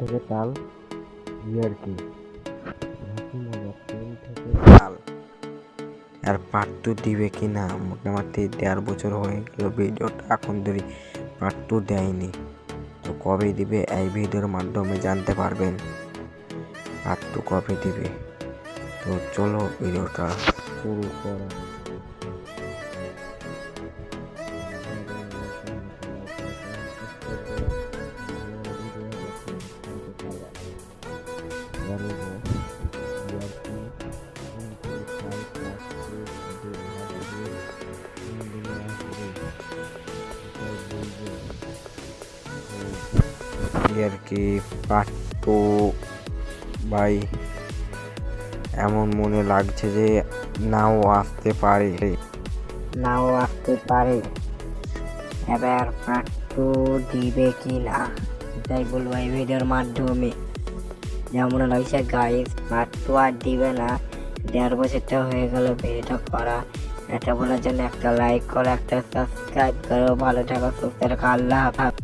থেকে তাল ইয়ার কি। তাল আর পার্ট টু দিবে কি না, মোটামুটি দেড় বছর হয়ে গেল ভিডিওটা, এখন ধরে পার্ট টু দেয়নি। তো কবে দিবে, এই ভিডিওর মাধ্যমে জানতে পারবেন। পার্ট টু কবে দিবে? তো চলো ভিডিওটা শুরু করা আর কি পার্ট টু ভাই এমন মনে লাগছে যে নাও আসতে পারে। নাও আসতে পারে। এবার পার্ট দিবে কি না এটাই বলব এই ভিডিওর মাধ্যমে। যেমন লাগছে গাইস টু আর দিবে না। দেড় বছরটা হয়ে গেল ভিডিওটা করা। এটা বলার জন্য একটা লাইক করো, একটা সাবস্ক্রাইব করো। ভালো থাকো, সুস্থ থাকো। আল্লাহ হাফেজ।